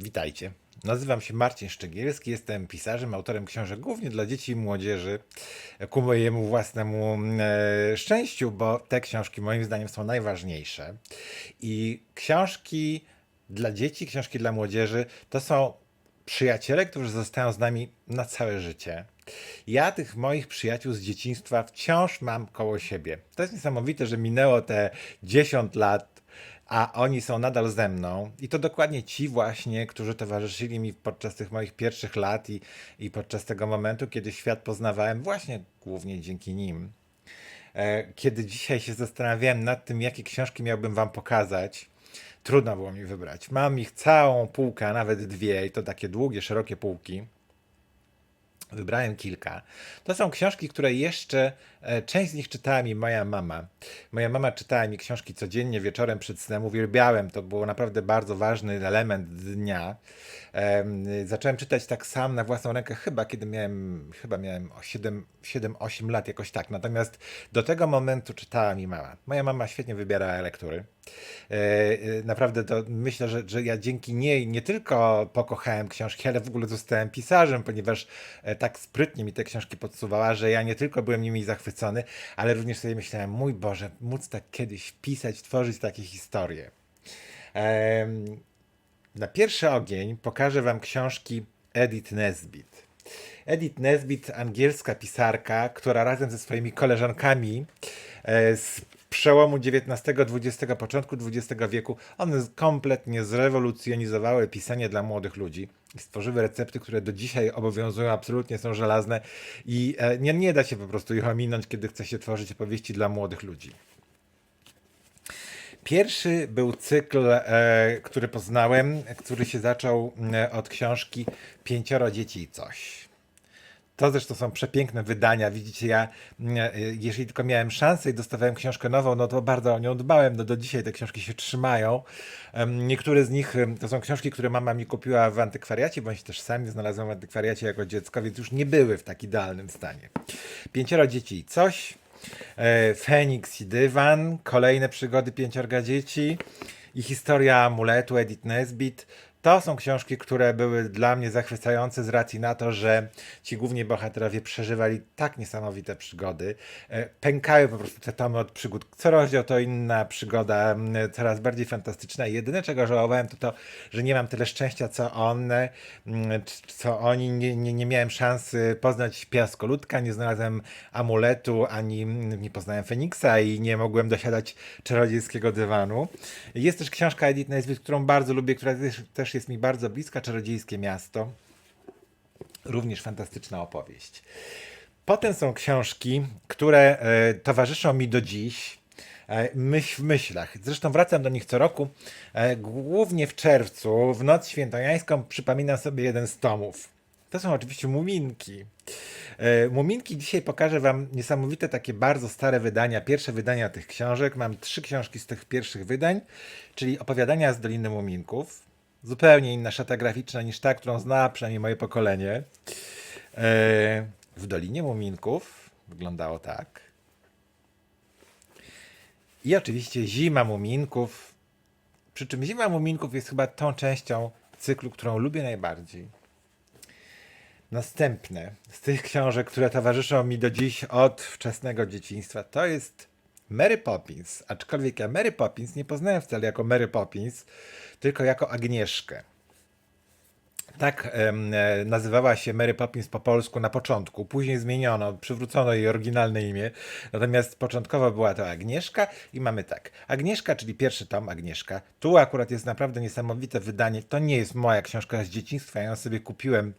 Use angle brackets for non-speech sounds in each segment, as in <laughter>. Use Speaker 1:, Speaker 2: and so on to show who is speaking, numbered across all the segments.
Speaker 1: Witajcie. Nazywam się Marcin Szczegielski, jestem pisarzem, autorem książek głównie dla dzieci i młodzieży, ku mojemu własnemu e, szczęściu, bo te książki moim zdaniem są najważniejsze. I książki dla dzieci, książki dla młodzieży to są przyjaciele, którzy zostają z nami na całe życie. Ja tych moich przyjaciół z dzieciństwa wciąż mam koło siebie. To jest niesamowite, że minęło te 10 lat, a oni są nadal ze mną. I to dokładnie ci właśnie, którzy towarzyszyli mi podczas tych moich pierwszych lat i, i podczas tego momentu, kiedy świat poznawałem właśnie głównie dzięki nim. E, Kiedy dzisiaj się zastanawiałem nad tym, jakie książki miałbym wam pokazać, trudno było mi wybrać. Mam ich całą półkę, a nawet dwie, i to takie długie, szerokie półki. Wybrałem kilka. To są książki, które jeszcze, e, część z nich czytała mi moja mama. Moja mama czytała mi książki codziennie, wieczorem przed snem. Uwielbiałem, to było naprawdę bardzo ważny element dnia. Em, Zacząłem czytać tak sam na własną rękę, chyba kiedy miałem, chyba miałem 7-8 lat, jakoś tak. Natomiast do tego momentu czytała mi mama. Moja mama świetnie wybierała lektury. E, e, Naprawdę to myślę, że, że ja dzięki niej nie tylko pokochałem książki, ale w ogóle zostałem pisarzem, ponieważ tak sprytnie mi te książki podsuwała, że ja nie tylko byłem nimi zachwycony, ale również sobie myślałem, mój Boże, móc tak kiedyś pisać, tworzyć takie historie. Na pierwszy ogień pokażę Wam książki Edith Nesbit. Edith Nesbit, angielska pisarka, która razem ze swoimi koleżankami e, z przełomu XIX-XX, początku XX wieku, one kompletnie zrewolucjonizowały pisanie dla młodych ludzi i stworzyły recepty, które do dzisiaj obowiązują, absolutnie są żelazne i e, nie, nie da się po prostu ich ominąć, kiedy chce się tworzyć opowieści dla młodych ludzi. Pierwszy był cykl, e, który poznałem, który się zaczął e, od książki Pięcioro dzieci i coś. To zresztą są przepiękne wydania. Widzicie, ja mm, e, jeżeli tylko miałem szansę i dostawałem książkę nową, no to bardzo o nią dbałem. No do dzisiaj te książki się trzymają. Niektóre z nich to są książki, które mama mi kupiła w antykwariacie, bądź też sam je znalazłem w antykwariacie jako dziecko, więc już nie były w tak idealnym stanie. Pięcioro dzieci i coś. E, Feniks i Dywan, kolejne przygody pięciorga dzieci i historia amuletu Edith Nesbit. To są książki, które były dla mnie zachwycające z racji na to, że ci główni bohaterowie przeżywali tak niesamowite przygody. E, Pękały po prostu te tomy od przygód. Co rozdział to inna przygoda, coraz bardziej fantastyczna. Jedyne, czego żałowałem, to to, że nie mam tyle szczęścia, co one, co oni. Nie, nie, nie miałem szansy poznać piaskoludka, nie znalazłem amuletu, ani nie poznałem Feniksa i nie mogłem dosiadać czarodziejskiego dywanu. Jest też książka Edith Nesbit, którą bardzo lubię, która też, też jest mi bardzo bliska, Czarodziejskie Miasto. Również fantastyczna opowieść. Potem są książki, które e, towarzyszą mi do dziś. e, Myśl w myślach. Zresztą wracam do nich co roku. E, głównie w czerwcu, w noc świętojańską, przypominam sobie jeden z tomów. To są oczywiście muminki. Muminki dzisiaj pokażę Wam niesamowite takie bardzo stare wydania, pierwsze wydania tych książek. Mam trzy książki z tych pierwszych wydań, czyli opowiadania z Doliny Muminków. Zupełnie inna szata graficzna niż ta, którą zna przynajmniej moje pokolenie. E, W Dolinie Muminków wyglądało tak. I oczywiście Zima Muminków. Przy czym Zima Muminków jest chyba tą częścią cyklu, którą lubię najbardziej. Następne z tych książek, które towarzyszą mi do dziś od wczesnego dzieciństwa, to jest Mary Poppins. Aczkolwiek ja Mary Poppins nie poznałem wcale jako Mary Poppins, tylko jako Agnieszkę. Tak e, nazywała się Mary Poppins po polsku na początku. Później zmieniono, przywrócono jej oryginalne imię. Natomiast początkowo była to Agnieszka i mamy tak. Agnieszka, czyli pierwszy tom Agnieszka. Tu akurat jest naprawdę niesamowite wydanie. To nie jest moja książka z dzieciństwa. Ja ją sobie kupiłem,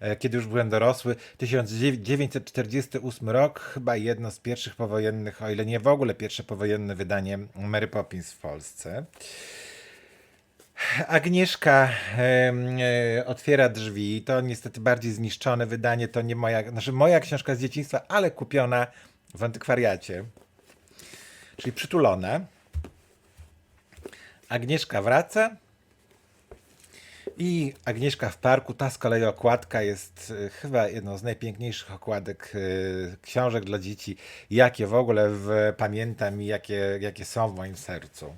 Speaker 1: e, kiedy już byłem dorosły. 1948 rok, chyba jedno z pierwszych powojennych, o ile nie w ogóle pierwsze powojenne wydanie Mary Poppins w Polsce. Agnieszka em, e, otwiera drzwi. To niestety bardziej zniszczone wydanie. To nie moja, znaczy moja książka z dzieciństwa, ale kupiona w antykwariacie. Czyli przytulona. Agnieszka wraca. I Agnieszka w parku. Ta z kolei okładka jest e, chyba jedną z najpiękniejszych okładek e, książek dla dzieci, jakie w ogóle w, pamiętam i jakie, jakie są w moim sercu.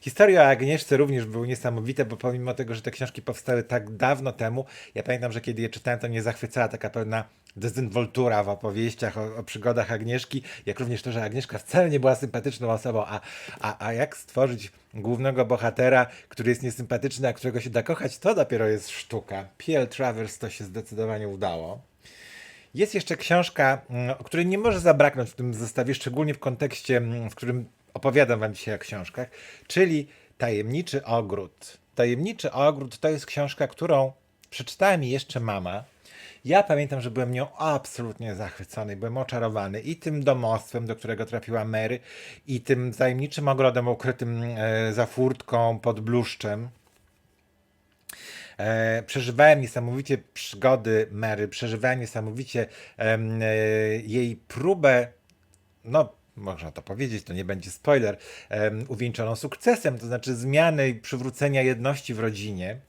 Speaker 1: Historie o Agnieszce również były niesamowite, bo pomimo tego, że te książki powstały tak dawno temu, ja pamiętam, że kiedy je czytałem, to mnie zachwycała taka pewna dezynwoltura w opowieściach o, o przygodach Agnieszki, jak również to, że Agnieszka wcale nie była sympatyczną osobą, a, a, a jak stworzyć głównego bohatera, który jest niesympatyczny, a którego się da kochać, to dopiero jest sztuka. P.L. Travers to się zdecydowanie udało. Jest jeszcze książka, mm, o której nie może zabraknąć w tym zestawie, szczególnie w kontekście, mm, w którym opowiadam Wam dzisiaj o książkach, czyli Tajemniczy Ogród. Tajemniczy Ogród to jest książka, którą przeczytała mi jeszcze mama. Ja pamiętam, że byłem nią absolutnie zachwycony, byłem oczarowany i tym domostwem, do którego trafiła Mary, i tym tajemniczym ogrodem ukrytym e, za furtką pod bluszczem. E, przeżywałem niesamowicie przygody Mary, przeżywałem niesamowicie e, jej próbę, no można to powiedzieć, to nie będzie spoiler, em, uwieńczoną sukcesem, to znaczy zmiany i przywrócenia jedności w rodzinie.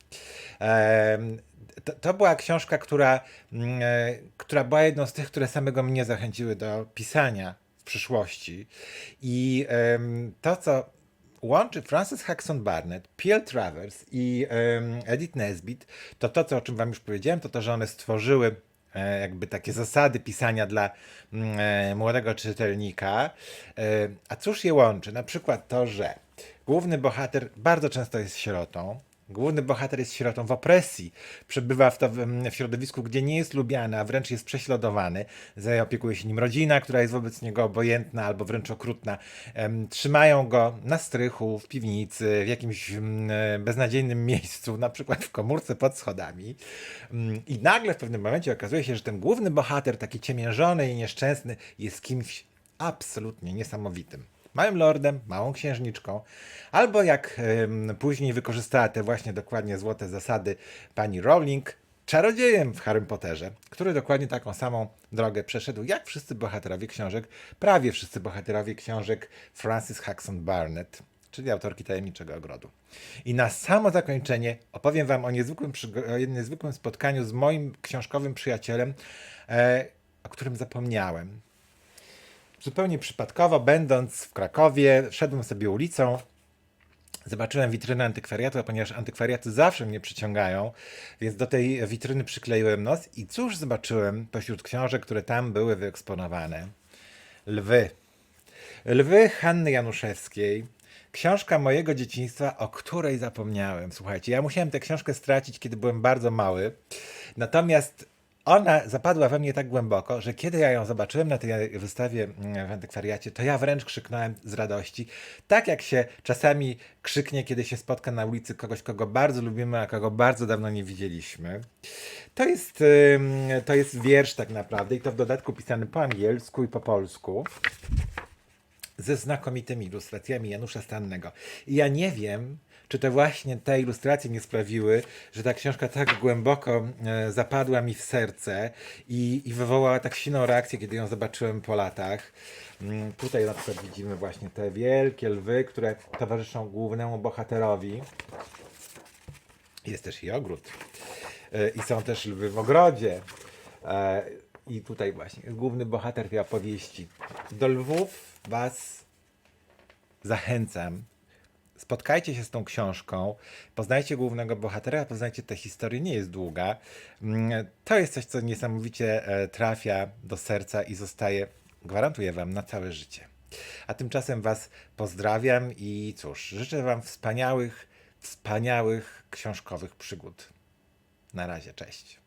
Speaker 1: Em, to, to była książka, która, e, która była jedną z tych, które samego mnie zachęciły do pisania w przyszłości. I em, to, co łączy Frances Jackson Barnett, P.L. Travers i em, Edith Nesbit, to to, co, o czym wam już powiedziałem, to to, że one stworzyły jakby takie zasady pisania dla mm, e, młodego czytelnika. E, a cóż je łączy? Na przykład to, że główny bohater bardzo często jest sierotą, Główny bohater jest sierotą w opresji. Przebywa w, to, w środowisku, gdzie nie jest lubiany, a wręcz jest prześladowany. Zaopiekuje się nim rodzina, która jest wobec niego obojętna albo wręcz okrutna. Trzymają go na strychu, w piwnicy, w jakimś mm, e, beznadziejnym <laughs> miejscu, na przykład w komórce pod schodami. Mm, I nagle w pewnym momencie okazuje się, że ten główny bohater, taki ciemiężony i nieszczęsny, jest kimś absolutnie niesamowitym małym lordem, małą księżniczką, albo jak później wykorzystała te właśnie dokładnie złote zasady pani Rowling, czarodziejem w Harrym Potterze, który dokładnie taką samą drogę przeszedł, jak wszyscy bohaterowie książek, prawie wszyscy bohaterowie książek Francis Jackson Barnett, czyli autorki Tajemniczego Ogrodu. I na samo zakończenie opowiem Wam o niezwykłym, o niezwykłym spotkaniu z moim książkowym przyjacielem, e, o którym zapomniałem zupełnie przypadkowo, będąc w Krakowie, szedłem sobie ulicą, zobaczyłem witrynę antykwariatu, ponieważ antykwariaty zawsze mnie przyciągają, więc do tej witryny przykleiłem nos i cóż zobaczyłem pośród książek, które tam były wyeksponowane? Lwy. Lwy Hanny Januszewskiej. Książka mojego dzieciństwa, o której zapomniałem. Słuchajcie, ja musiałem tę książkę stracić, kiedy byłem bardzo mały. Natomiast ona zapadła we mnie tak głęboko, że kiedy ja ją zobaczyłem na tej wystawie mm, w antykwariacie, to ja wręcz krzyknąłem z radości. Tak jak się czasami krzyknie, kiedy się spotka na ulicy kogoś, kogo bardzo lubimy, a kogo bardzo dawno nie widzieliśmy. To jest, to jest wiersz tak naprawdę i to w dodatku pisany po angielsku i po polsku ze znakomitymi ilustracjami Janusza Stannego. I ja nie wiem, czy to właśnie te ilustracje nie sprawiły, że ta książka tak głęboko e, zapadła mi w serce i, i wywołała tak silną reakcję, kiedy ją zobaczyłem po latach. Mm, Tutaj na przykład widzimy właśnie te wielkie lwy, które towarzyszą głównemu bohaterowi. Jest też i ogród. E, I są też lwy w ogrodzie. E, I tutaj właśnie główny bohater tej opowieści. Do lwów Was zachęcam. Spotkajcie się z tą książką, poznajcie głównego bohatera, poznajcie tę historię, nie jest długa. Mm, To jest coś, co niesamowicie e, trafia do serca i zostaje, gwarantuję Wam, na całe życie. A tymczasem Was pozdrawiam i cóż, życzę Wam wspaniałych, wspaniałych książkowych przygód. Na razie, cześć.